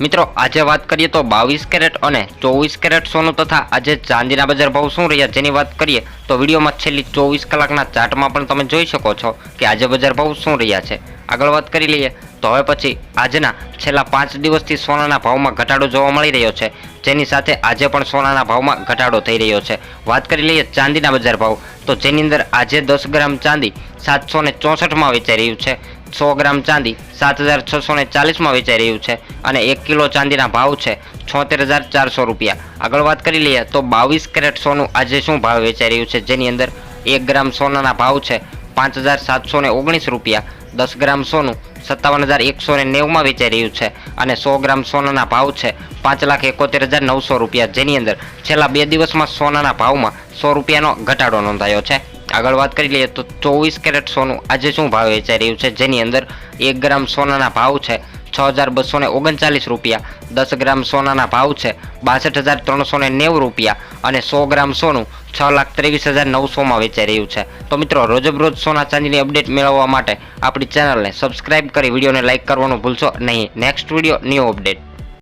મિત્રો, આજે વાત કરીએ તો બાવીસ કેરેટ અને ચોવીસ કેરેટ સોનું તથા આજે ચાંદીના બજાર ભાવ શું રહ્યા જેની વાત કરીએ તો વિડીયોમાં છેલ્લી ચોવીસ કલાકના ચાર્ટમાં પણ તમે જોઈ શકો છો કે આજે બજાર ભાવ શું રહ્યા છે. આગળ વાત કરી લઈએ તો હવે પછી આજના છેલ્લા પાંચ દિવસથી સોનાના ભાવમાં ઘટાડો જોવા મળી રહ્યો છે. જેની સાથે આજે પણ સોનાના ભાવમાં ઘટાડો થઈ રહ્યો છે. વાત કરી લઈએ ચાંદીના બજાર ભાવ તો જેની અંદર આજે દસ ગ્રામ ચાંદી સાતસો ને ચોસઠમાં વેચાઈ રહ્યું છે. સો ગ્રામ ચાંદી સાત હજાર છસો ને ચાલીસમાં વેચાઈ રહ્યું છે અને એક કિલો ચાંદીના ભાવ છે છોતેર હજાર ચારસો રૂપિયા. આગળ વાત કરી લઈએ તો બાવીસ કેરેટ સોનું આજે શું ભાવ વેચાઈ રહ્યું છે? જેની અંદર એક ગ્રામ સોનાના ભાવ છે પાંચ હજાર સાતસો ને ઓગણીસ રૂપિયા. દસ ગ્રામ સોનું સત્તાવન હજાર એકસો ને નેવુંમાં વેચાઈ રહ્યું છે અને સો ગ્રામ સોનાના ભાવ છે પાંચ લાખ એકોતેર હજાર નવસો રૂપિયા. જેની અંદર છેલ્લા બે દિવસમાં સોનાના ભાવમાં સો રૂપિયાનો ઘટાડો નોંધાયો છે. આગળ વાત કરી લઈએ તો ચોવીસ કેરેટ સોનું આજે શું ભાવ વેચાઈ રહ્યું છે? જેની અંદર એક ગ્રામ સોનાના ભાવ છે છ હજાર બસો ને ઓગણચાલીસ રૂપિયા, દસ ગ્રામ સોનાના ભાવ છે બાસઠ હજાર ત્રણસો ને નેવું રૂપિયા અને સો ગ્રામ સોનું છ લાખ ત્રેવીસ હજાર નવસોમાં વેચાઈ રહ્યું છે. તો મિત્રો, રોજબરોજ સોના ચાંદીની અપડેટ મેળવવા માટે આપણી ચેનલને સબસ્ક્રાઇબ કરી, વિડીયોને લાઇક કરવાનું ભૂલશો નહીં. Next video new update